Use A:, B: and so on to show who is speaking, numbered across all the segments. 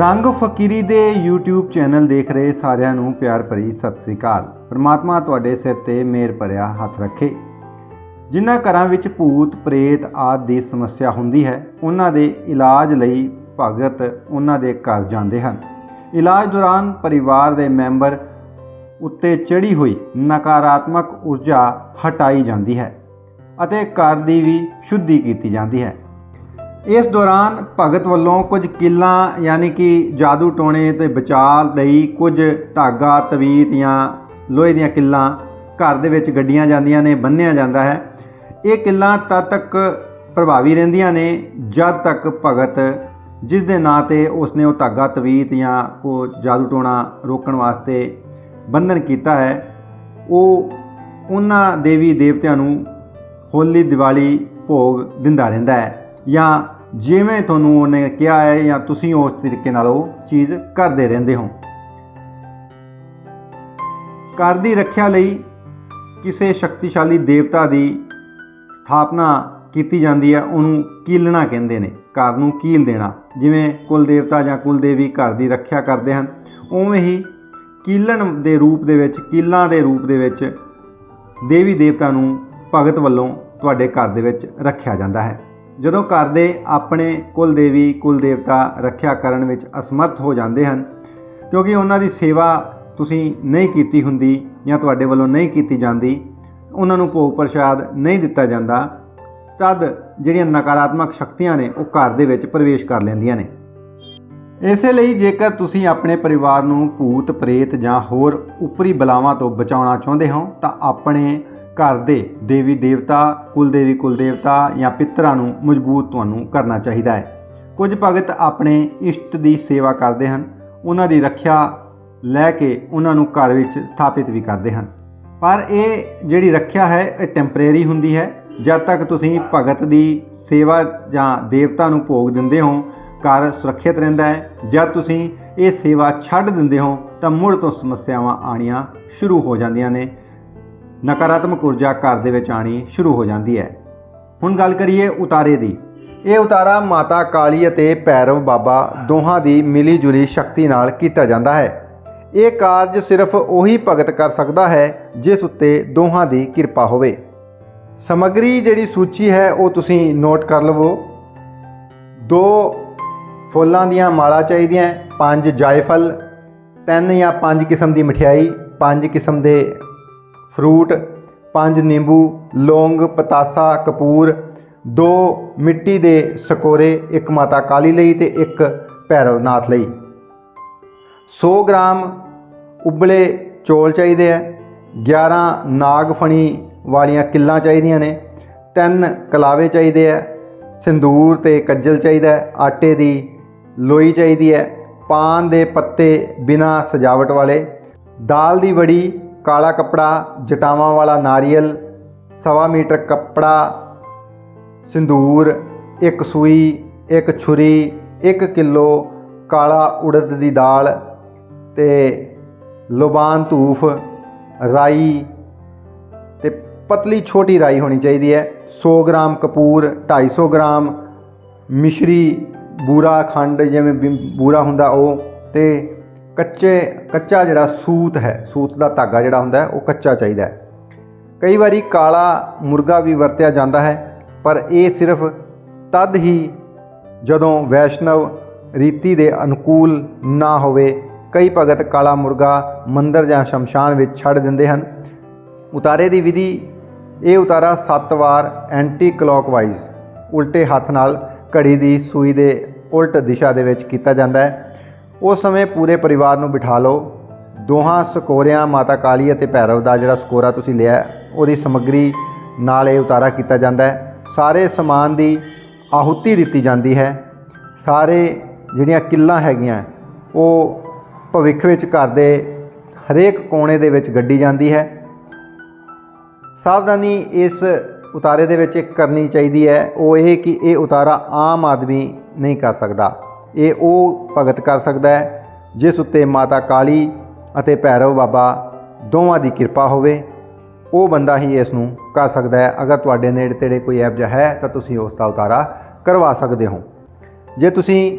A: ਰੰਗ ਫਕੀਰੀ ਦੇ YouTube channel ਦੇਖ ਰਹੇ ਸਾਰਿਆਂ ਨੂੰ ਪਿਆਰ ਭਰੀ ਸਤਿ ਸ੍ਰੀ ਅਕਾਲ। ਪਰਮਾਤਮਾ ਤੁਹਾਡੇ ਸਿਰ ਤੇ ਮਿਹਰ ਭਰਿਆ ਹੱਥ ਰੱਖੇ। ਜਿਨ੍ਹਾਂ ਘਰਾਂ ਵਿੱਚ ਭੂਤ, ਪ੍ਰੇਤ ਆਦਿ ਦੀ ਸਮੱਸਿਆ ਹੁੰਦੀ ਹੈ, ਉਹਨਾਂ ਦੇ ਇਲਾਜ ਲਈ ਭਗਤ ਉਹਨਾਂ ਦੇ ਘਰ ਜਾਂਦੇ ਹਨ। ਇਲਾਜ ਦੌਰਾਨ ਪਰਿਵਾਰ ਦੇ ਮੈਂਬਰ ਉੱਤੇ ਚੜੀ ਹੋਈ ਨਕਾਰਾਤਮਕ ਊਰਜਾ ਹਟਾਈ ਜਾਂਦੀ ਹੈ ਅਤੇ ਘਰ ਦੀ ਵੀ ਸ਼ੁੱਧੀ ਕੀਤੀ ਜਾਂਦੀ ਹੈ। ਇਸ ਦੌਰਾਨ ਭਗਤ ਵੱਲੋਂ ਕੁਝ ਕਿੱਲਾਂ, ਯਾਨੀ ਕਿ ਜਾਦੂ ਟੋਣੇ ਤੇ ਬਚਾਅ ਲਈ ਕੁਝ ਧਾਗਾ, ਤਵੀਤ ਜਾਂ ਲੋਹੇ ਦੀਆਂ ਕਿੱਲਾਂ ਘਰ ਦੇ ਵਿੱਚ ਗੱਡੀਆਂ ਜਾਂਦੀਆਂ ਨੇ ਬੰਨਿਆ ਜਾਂਦਾ ਹੈ। ਇਹ ਕਿੱਲਾਂ ਤਦ ਤੱਕ ਪ੍ਰਭਾਵੀ ਰਹਿੰਦੀਆਂ ਨੇ ਜਦ ਤੱਕ ਭਗਤ ਜਿਸ ਦੇ ਨਾਂ ਤੇ ਉਸਨੇ ਉਹ ਧਾਗਾ, ਤਵੀਤ ਜਾਂ ਉਹ ਜਾਦੂ ਟੋਣਾ ਰੋਕਣ ਵਾਸਤੇ ਬੰਧਨ ਕੀਤਾ ਹੈ, ਉਹ ਉਹਨਾਂ ਦੇਵੀ ਦੇਵਤਿਆਂ ਨੂੰ ਹੋਲੀ, ਦੀਵਾਲੀ ਭੋਗ ਦਿੰਦਾ ਰਹਿੰਦਾ ਹੈ। ਜਾਂ ਜਿਵੇਂ ਤੁਹਾਨੂੰ ਉਹਨੇ ਕਿਹਾ ਹੈ ਜਾਂ ਤੁਸੀਂ ਉਸ ਤਰੀਕੇ ਨਾਲ ਉਹ ਚੀਜ਼ ਕਰਦੇ ਰਹਿੰਦੇ ਹੋ। ਘਰ ਦੀ ਰੱਖਿਆ ਲਈ ਕਿਸੇ ਸ਼ਕਤੀਸ਼ਾਲੀ ਦੇਵਤਾ ਦੀ ਸਥਾਪਨਾ ਕੀਤੀ ਜਾਂਦੀ ਹੈ, ਉਹਨੂੰ ਕੀਲਣਾ ਕਹਿੰਦੇ ਨੇ, ਘਰ ਨੂੰ ਕੀਲ ਦੇਣਾ। ਜਿਵੇਂ ਕੁਲ ਦੇਵਤਾ ਜਾਂ ਕੁਲ ਦੇਵੀ ਘਰ ਦੀ ਰੱਖਿਆ ਕਰਦੇ ਹਨ, ਉਵੇਂ ਹੀ ਕੀਲਣ ਦੇ ਰੂਪ ਦੇ ਵਿੱਚ, ਕੀਲਾਂ ਦੇ ਰੂਪ ਦੇ ਵਿੱਚ ਦੇਵੀ ਦੇਵਤਾ ਨੂੰ ਭਗਤ ਵੱਲੋਂ ਤੁਹਾਡੇ ਘਰ ਦੇ ਵਿੱਚ ਰੱਖਿਆ ਜਾਂਦਾ ਹੈ। ਜਦੋਂ ਘਰ ਦੇ ਆਪਣੇ ਕੁਲ ਦੇਵੀ, ਕੁਲ ਦੇਵਤਾ ਰੱਖਿਆ ਕਰਨ ਵਿੱਚ ਅਸਮਰਥ ਹੋ ਜਾਂਦੇ ਹਨ, ਕਿਉਂਕਿ ਉਹਨਾਂ ਦੀ ਸੇਵਾ ਤੁਸੀਂ ਨਹੀਂ ਕੀਤੀ ਹੁੰਦੀ ਜਾਂ ਤੁਹਾਡੇ ਵੱਲੋਂ ਨਹੀਂ ਕੀਤੀ ਜਾਂਦੀ, ਉਹਨਾਂ ਨੂੰ ਭੋਗ ਪ੍ਰਸ਼ਾਦ ਨਹੀਂ ਦਿੱਤਾ ਜਾਂਦਾ, ਤਦ ਜਿਹੜੀਆਂ ਨਕਾਰਾਤਮਕ ਸ਼ਕਤੀਆਂ ਨੇ ਉਹ ਘਰ ਦੇ ਵਿੱਚ ਪ੍ਰਵੇਸ਼ ਕਰ ਲੈਂਦੀਆਂ ਨੇ। ਇਸੇ ਲਈ ਜੇਕਰ ਤੁਸੀਂ ਆਪਣੇ ਪਰਿਵਾਰ ਨੂੰ ਭੂਤ, ਪ੍ਰੇਤ ਜਾਂ ਹੋਰ ਉਪਰੀ ਬਲਾਵਾਂ ਤੋਂ ਬਚਾਉਣਾ ਚਾਹੁੰਦੇ ਹੋ, ਤਾਂ ਆਪਣੇ ਘਰ ਦੇ ਦੇਵੀ ਦੇਵਤਾ ਕੁਲ ਦੇਵੀ ਕੁਲ ਦੇਵਤਾ ਜਾਂ ਪਿੱਤਰਾਂ ਨੂੰ ਮਜ਼ਬੂਤ ਤੁਹਾਨੂੰ ਕਰਨਾ ਚਾਹੀਦਾ ਹੈ। ਕੁਝ ਭਗਤ ਆਪਣੇ ਇਸ਼ਟ ਦੀ ਸੇਵਾ ਕਰਦੇ ਹਨ। ਉਹਨਾਂ ਦੀ ਰੱਖਿਆ ਲੈ ਕੇ ਉਹਨਾਂ ਨੂੰ ਘਰ ਵਿੱਚ ਸਥਾਪਿਤ ਵੀ ਕਰਦੇ ਹਨ। ਪਰ ਇਹ ਜਿਹੜੀ ਰੱਖਿਆ ਹੈ, ਇਹ ਟੈਂਪਰੇਰੀ ਹੁੰਦੀ ਹੈ। ਜਦ ਤੱਕ ਤੁਸੀਂ ਭਗਤ ਦੀ ਸੇਵਾ ਜਾਂ ਦੇਵਤਾ ਨੂੰ ਭੋਗ ਦਿੰਦੇ ਹੋ, ਘਰ ਸੁਰੱਖਿਅਤ ਰਹਿੰਦਾ ਹੈ। ਜਦ ਤੁਸੀਂ ਇਹ ਸੇਵਾ ਛੱਡ ਦਿੰਦੇ ਹੋ, ਤਾਂ ਮੁੜ ਤੋਂ ਸਮੱਸਿਆਵਾਂ ਆਣੀਆਂ ਸ਼ੁਰੂ ਹੋ ਜਾਂਦੀਆਂ ਨੇ। ਨਕਾਰਾਤਮਕ ਊਰਜਾ ਘਰ ਦੇ ਵਿੱਚ ਆਣੀ ਸ਼ੁਰੂ ਹੋ ਜਾਂਦੀ ਹੈ। ਹੁਣ ਗੱਲ ਕਰੀਏ ਉਤਾਰੇ ਦੀ। ਇਹ ਉਤਾਰਾ ਮਾਤਾ ਕਾਲੀ ਅਤੇ ਭੈਰਵ ਬਾਬਾ ਦੋਹਾਂ ਦੀ ਮਿਲੀ ਜੁਲੀ ਸ਼ਕਤੀ ਨਾਲ ਕੀਤਾ ਜਾਂਦਾ ਹੈ। ਇਹ ਕਾਰਜ ਸਿਰਫ ਉਹੀ ਭਗਤ ਕਰ ਸਕਦਾ ਹੈ ਜਿਸ ਉੱਤੇ ਦੋਹਾਂ ਦੀ ਕਿਰਪਾ ਹੋਵੇ। ਸਮੱਗਰੀ ਜਿਹੜੀ ਸੂਚੀ ਹੈ ਉਹ ਤੁਸੀਂ ਨੋਟ ਕਰ ਲਵੋ। ਦੋ ਫੁੱਲਾਂ ਦੀਆਂ ਮਾਲਾ ਚਾਹੀਦੀਆਂ, ਪੰਜ ਜਾਇਫਲ, ਤਿੰਨ ਜਾਂ ਪੰਜ ਕਿਸਮ ਦੀ ਮਠਿਆਈ, ਪੰਜ ਕਿਸਮ ਦੇ ਫਰੂਟ, ਪੰਜ ਨਿੰਬੂ, ਲੌਂਗ, ਪਤਾਸਾ, ਕਪੂਰ, ਦੋ ਮਿੱਟੀ ਦੇ ਸਕੋਰੇ, ਇੱਕ ਮਾਤਾ ਕਾਲੀ ਲਈ ਤੇ ਇੱਕ ਭੈਰਵਨਾਥ ਲਈ। 100 ਗ੍ਰਾਮ ਉਬਲੇ ਚੌਲ ਚਾਹੀਦੇ ਆ 11 ਨਾਗਫਣੀ ਵਾਲੀਆਂ ਕਿੱਲਾਂ ਚਾਹੀਦੀਆਂ ਨੇ, ਤਿੰਨ ਕਲਾਵੇ ਚਾਹੀਦੇ ਆ, ਸਿੰਦੂਰ ਤੇ ਕੱਜਲ ਚਾਹੀਦਾ ਹੈ ਆਟੇ ਦੀ ਲੋਈ ਚਾਹੀਦੀ ਹੈ ਪਾਨ ਦੇ ਪੱਤੇ ਬਿਨਾ ਸਜਾਵਟ ਵਾਲੇ, ਦਾਲ ਦੀ ਬੜੀ ਕਾਲਾ ਕਪੜਾ, ਜਟਾਵਾਂ ਵਾਲਾ ਨਾਰੀਅਲ, ਸਵਾ ਮੀਟਰ ਕਪੜਾ, ਸਿੰਦੂਰ, ਇੱਕ ਸੂਈ, ਇੱਕ ਛੁਰੀ 1 ਕਿਲੋ ਕਾਲਾ ਉੜਦ ਦੀ ਦਾਲ ਤੇ ਲੋਬਾਨ ਧੂਫ, ਰਾਈ ਤੇ ਪਤਲੀ ਛੋਟੀ ਰਾਈ ਹੋਣੀ ਚਾਹੀਦੀ ਹੈ। 100 ਗ੍ਰਾਮ ਕਪੂਰ 250 ਗ੍ਰਾਮ ਮਿਸ਼ਰੀ, ਬੂਰਾ ਖੰਡ ਜਿਵੇਂ ਬਿ- ਬੂਰਾ ਹੁੰਦਾ ਉਹ ਤੇ ਕੱਚੇ, ਕੱਚਾ ਜਿਹੜਾ ਸੂਤ ਹੈ, ਸੂਤ ਦਾ ਧਾਗਾ ਜਿਹੜਾ ਹੁੰਦਾ ਉਹ ਕੱਚਾ ਚਾਹੀਦਾ ਹੈ। ਕਈ ਵਾਰੀ ਕਾਲਾ ਮੁਰਗਾ ਵੀ ਵਰਤਿਆ ਜਾਂਦਾ ਹੈ, ਪਰ ਇਹ ਸਿਰਫ ਤਦ ਹੀ ਜਦੋਂ ਵੈਸ਼ਨਵ ਰੀਤੀ ਦੇ ਅਨੁਕੂਲ ਨਾ ਹੋਵੇ, ਕਈ ਭਗਤ ਕਾਲਾ ਮੁਰਗਾ ਮੰਦਰ ਜਾਂ ਸ਼ਮਸ਼ਾਨ ਵਿੱਚ ਛੱਡ ਦਿੰਦੇ ਹਨ। ਉਤਾਰੇ ਦੀ ਵਿਧੀ ਇਹ ਉਤਾਰਾ 7 ਵਾਰ ਐਂਟੀ ਕਲੌਕਵਾਈਜ਼ ਉਲਟੇ ਹੱਥ ਨਾਲ ਘੜੀ ਦੀ ਸੂਈ ਦੇ ਉਲਟ ਦਿਸ਼ਾ ਦੇ ਵਿੱਚ ਕੀਤਾ ਜਾਂਦਾ ਹੈ। ਉਸ ਸਮੇਂ ਪੂਰੇ ਪਰਿਵਾਰ ਨੂੰ ਬਿਠਾ ਲਓ। ਦੋਹਾਂ ਸਕੋਰਿਆਂ ਮਾਤਾ ਕਾਲੀ ਅਤੇ ਭੈਰਵ ਦਾ ਜਿਹੜਾ ਸਕੋਰਾ ਤੁਸੀਂ ਲਿਆ ਉਹਦੀ ਸਮੱਗਰੀ ਨਾਲ ਇਹ ਉਤਾਰਾ ਕੀਤਾ ਜਾਂਦਾ ਹੈ। ਸਾਰੇ ਸਮਾਨ ਦੀ ਆਹੁਤੀ ਦਿੱਤੀ ਜਾਂਦੀ ਹੈ। ਸਾਰੇ ਜਿਹੜੀਆਂ ਕਿੱਲਾਂ ਹੈਗੀਆਂ, ਉਹ ਭਵਿੱਖ ਵਿੱਚ ਘਰ ਦੇ ਹਰੇਕ ਕੋਨੇ ਦੇ ਵਿੱਚ ਗੱਡੀ ਜਾਂਦੀ ਹੈ। ਸਾਵਧਾਨੀ ਇਸ ਉਤਾਰੇ ਦੇ ਵਿੱਚ ਇੱਕ ਕਰਨੀ ਚਾਹੀਦੀ ਹੈ, ਉਹ ਇਹ ਕਿ ਇਹ ਉਤਾਰਾ ਆਮ ਆਦਮੀ ਨਹੀਂ ਕਰ ਸਕਦਾ। ਇਹ ਉਹ ਭਗਤ ਕਰ ਸਕਦਾ ਹੈ, ਜਿਸ ਉੱਤੇ ਮਾਤਾ ਕਾਲੀ ਅਤੇ ਭੈਰਵ ਬਾਬਾ ਦੋਵਾਂ ਦੀ ਕਿਰਪਾ ਹੋਵੇ। ਉਹ ਬੰਦਾ ਹੀ ਇਸ ਨੂੰ ਕਰ ਸਕਦਾ ਹੈ। ਅਗਰ ਤੁਹਾਡੇ ਨੇੜੇ ਤੇੜੇ ਕੋਈ ਐਪ ਜਿਹਾ ਹੈ, ਤਾਂ ਤੁਸੀਂ ਉਸ ਦਾ ਉਤਾਰਾ ਕਰਵਾ ਸਕਦੇ ਹੋ। ਜੇ ਤੁਸੀਂ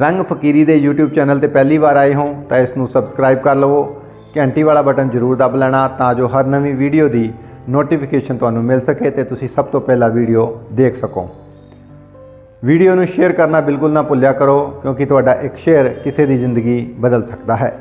A: ਰੰਗ ਫਕੀਰੀ ਦੇ YouTube ਚੈਨਲ ਤੇ ਪਹਿਲੀ ਵਾਰ ਆਏ ਹੋ, ਤਾਂ ਇਸ ਨੂੰ ਸਬਸਕ੍ਰਾਈਬ ਕਰ ਲਵੋ। ਘੰਟੀ ਵਾਲਾ ਬਟਨ ਜ਼ਰੂਰ ਦਬ ਲੈਣਾ, ਤਾਂ ਜੋ ਹਰ ਨਵੀਂ ਵੀਡੀਓ ਦੀ ਨੋਟੀਫਿਕੇਸ਼ਨ ਤੁਹਾਨੂੰ ਮਿਲ ਸਕੇ ਤੇ ਤੁਸੀਂ ਸਭ ਤੋਂ ਪਹਿਲਾਂ ਵੀਡੀਓ ਦੇਖ ਸਕੋ। ਵੀਡੀਓ ਨੂੰ ਸ਼ੇਅਰ ਕਰਨਾ ਬਿਲਕੁਲ ਨਾ ਭੁੱਲਿਆ ਕਰੋ, ਕਿਉਂਕਿ ਤੁਹਾਡਾ ਇੱਕ ਸ਼ੇਅਰ ਕਿਸੇ ਦੀ ਜ਼ਿੰਦਗੀ ਬਦਲ ਸਕਦਾ ਹੈ।